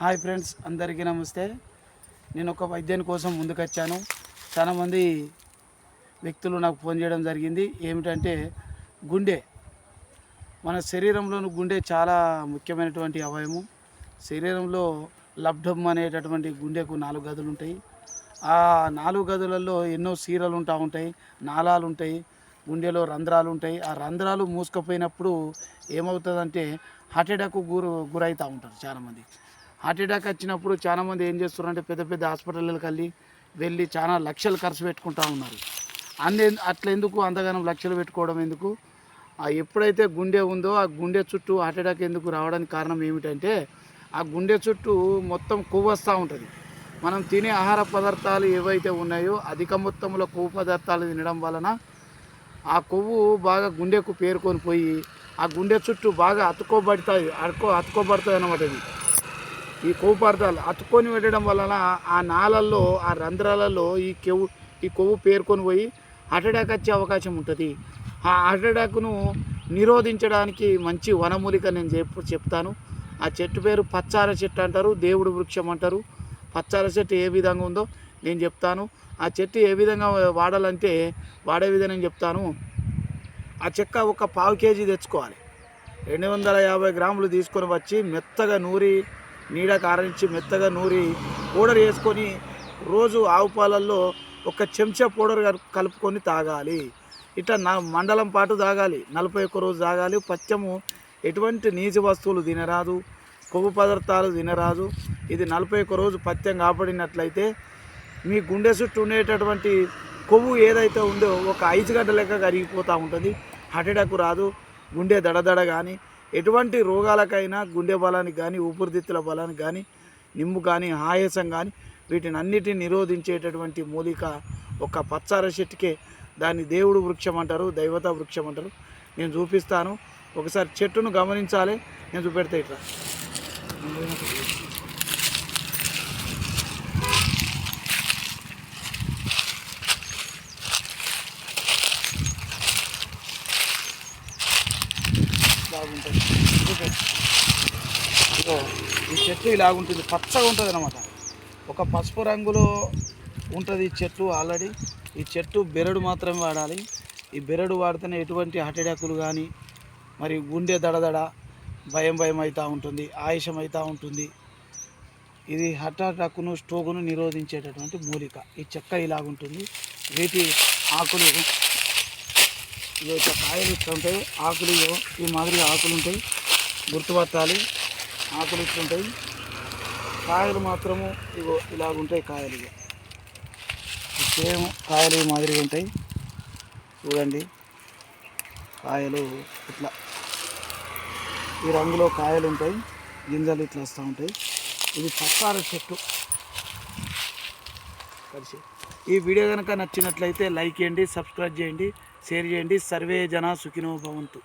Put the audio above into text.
Hi friends అందరికీ నమస్తే. నేను ఒక వైద్యాని కోసం ముందుకొచ్చాను. చాలామంది వ్యక్తులు నాకు ఫోన్ చేయడం జరిగింది. ఏమిటంటే గుండె. మన శరీరంలోని గుండె చాలా ముఖ్యమైనటువంటి అవయము శరీరంలో లబ్ధం అనేటటువంటి గుండెకు నాలుగు గదులు ఉంటాయి. ఆ నాలుగు గదులలో ఎన్నో సీరలు ఉంటా ఉంటాయి నాళాలు ఉంటాయి గుండెలో రంధ్రాలు ఉంటాయి. ఆ రంధ్రాలు మూసుకుపోయినప్పుడు ఏమవుతుందంటే హార్ట్ అటాక్ గురు గురవుతూ ఉంటారు చాలామంది. హార్ట్ అటాక్ వచ్చినప్పుడు చాలామంది ఏం చేస్తున్నారంటే పెద్ద పెద్ద హాస్పిటల్కి వెళ్ళి వెళ్ళి చాలా లక్షలు ఖర్చు పెట్టుకుంటా ఉన్నారు. అందే అట్లా ఎందుకు? అంతగానం లక్షలు పెట్టుకోవడం ఎందుకు? ఎప్పుడైతే గుండె ఉందో ఆ గుండె చుట్టూ హార్ట్ అటాక్ ఎందుకు రావడానికి కారణం ఏమిటంటే ఆ గుండె చుట్టూ మొత్తం కొవ్వు వస్తూ ఉంటుంది. మనం తినే ఆహార పదార్థాలు ఏవైతే ఉన్నాయో అధిక మొత్తంలో కొవ్వు పదార్థాలు తినడం వలన ఆ కొవ్వు బాగా గుండెకు పేరుకొని పోయి ఆ గుండె చుట్టూ బాగా అతుక్కోబడతాయి అడుకో అతుక్కోబడతాయి అన్నమాట ఇది. ఈ కొవ్వు పదార్థాలు అతుక్కొని పెట్టడం వలన ఆ నాళల్లో ఆ రంధ్రాలలో ఈ కొవ్వు ఈ కొవ్వు పేర్కొని పోయి హార్ట్ అటాక్ వచ్చే అవకాశం ఉంటుంది. ఆ హార్ట్ అటాక్ను నిరోధించడానికి మంచి వనమూలిక నేను చెప్ చెప్తాను. ఆ చెట్టు పేరు పచ్చార చెట్టు అంటారు దేవుడు వృక్షం అంటారు. పచ్చార చెట్టు ఏ విధంగా ఉందో నేను చెప్తాను. ఆ చెట్టు ఏ విధంగా వాడాలంటే వాడే విధంగా నేను చెప్తాను. ఆ చెక్క ఒక పావు కేజీ తెచ్చుకోవాలి. రెండు వందల యాభై గ్రాములు తీసుకొని వచ్చి మెత్తగా నూరి నీడ కారించి మెత్తగా నూరి పౌడర్ వేసుకొని రోజు ఆవు పాలల్లో ఒక చెంచా పౌడర్ కలుపుకొని తాగాలి. ఇట్లా నా మండలం పాటు తాగాలి. నలభై ఒక్క రోజు తాగాలి. పచ్చము ఎటువంటి నీచు వస్తువులు తినరాదు. కొవ్వు పదార్థాలు తినరాదు. ఇది నలభై ఒక్క రోజు పత్యం కాపాడినట్లయితే మీ గుండె చుట్టూ ఉండేటటువంటి కొవ్వు ఏదైతే ఉందో ఒక ఐదు గంటల లెక్క కరిగిపోతూ ఉంటుంది. హార్ట్ అటాక్ రాదు. గుండె దడదడ కానీ ఎటువంటి రోగాలకైనా గుండె బలానికి కానీ ఊపిరితిత్తుల బలానికి కానీ నిమ్ము కానీ ఆయాసం కానీ వీటిని అన్నిటిని నిరోధించేటటువంటి మూలిక ఒక పచ్చార చెట్టుకే. దాన్ని దేవుడు వృక్షం అంటారు దైవత వృక్షం అంటారు. నేను చూపిస్తాను. ఒకసారి చెట్టును గమనించాలి. నేను చూపెడతా ఇట్లా. బాగుంటుంది. ఇదిగో ఈ చెట్టు ఇలాగుంటుంది. పచ్చగా ఉంటుంది అనమాట ఒక పసుపు రంగులో ఉంటుంది ఈ చెట్టు ఆల్రెడీ. ఈ చెట్టు బెరడు మాత్రమే వాడాలి. ఈ బెరడు వాడితేనే ఎటువంటి హార్ట్ అటాకులు కానీ మరి గుండె దడదడ భయం భయం అవుతూ ఉంటుంది ఆయుషం అవుతూ ఉంటుంది. ఇది హార్ట్ అటాక్ను స్ట్రోక్ను నిరోధించేటటువంటి మూలిక. ఈ చెక్క ఇలాగుంటుంది. వీటి ఆకులు ఇవి ఇట్లా కాయలు ఇట్లా ఉంటాయి ఆకులు ఈ మాదిరిగా ఆకులు ఉంటాయి. గుర్తుపట్టాలి. ఆకులు ఇట్లుంటాయి కాయలు మాత్రము ఇగో ఇలాగుంటాయి కాయలు సేమ్ కాయలు ఈ మాదిరిగా ఉంటాయి. చూడండి. కాయలు ఇట్లా. ఈ రంగులో కాయలు ఉంటాయి. గింజలు ఇట్లా వస్తూ ఉంటాయి. ఇది చక్కార చెట్టు. కలిసి. ఈ వీడియో కనుక నచ్చినట్లయితే లైక్ చేయండి సబ్స్క్రైబ్ చేయండి షేర్ చేయండి. సర్వే జన సుఖినో భవంతు.